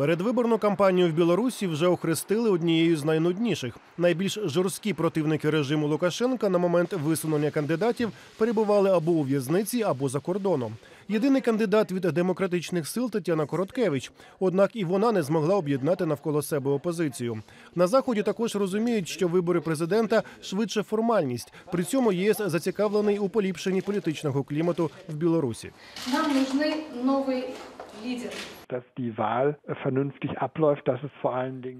Передвиборну кампанію в Білорусі вже охрестили однією з найнудніших. Найбільш жорсткі противники режиму Лукашенка на момент висунення кандидатів перебували або у в'язниці, або за кордоном. Єдиний кандидат від демократичних сил Тетяна Короткевич. Однак і вона не змогла об'єднати навколо себе опозицію. На заході також розуміють, що вибори президента швидше формальність. При цьому ЄС зацікавлений у поліпшенні політичного клімату в Білорусі. Нам нужны новый Wahl äh,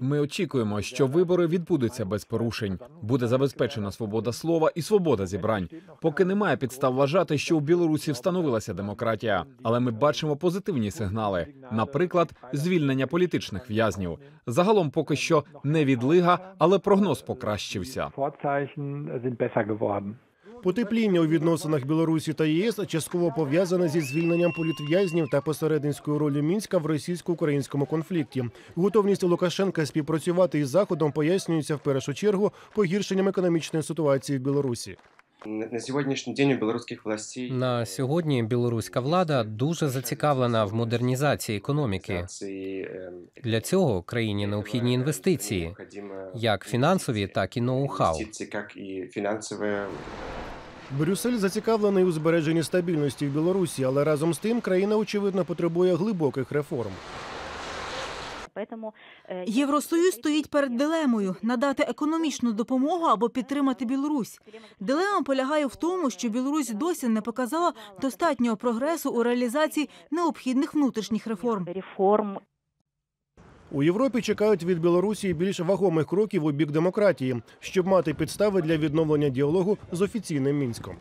Ми очікуємо, що вибори відбудуться без порушень. Буде забезпечена свобода слова і свобода зібрань. Поки немає підстав вважати, що у Білорусі встановилася демократія, але ми бачимо позитивні сигнали, наприклад, звільнення політичних в'язнів. Загалом, поки що не відлига, але прогноз покращився. Потепління у відносинах Білорусі та ЄС частково пов'язане зі звільненням політв'язнів та посередницькою ролі мінська в російсько-українському конфлікті. Готовність Лукашенка співпрацювати із заходом пояснюється в першу чергу погіршенням економічної ситуації в Білорусі. На сьогоднішній день у білоруських властей На сьогодні білоруська влада дуже зацікавлена в модернізації економіки. Для цього країні необхідні інвестиції, як фінансові, так і ноу-хау. Брюссель зацікавлений у збереженні стабільності в Білорусі, але разом з тим країна очевидно потребує глибоких реформ. Э, Євросоюз стоїть перед дилемою надати економічну допомогу або підтримати Білорусь. Дилема полягає в тому, що Білорусь досі не показала достатнього прогресу у реалізації необхідних внутрішніх реформ. реформ У Європі чекають від Білорусі більш вагомих кроків у бік демократії, щоб мати підстави для відновлення діалогу з офіційним мінськом.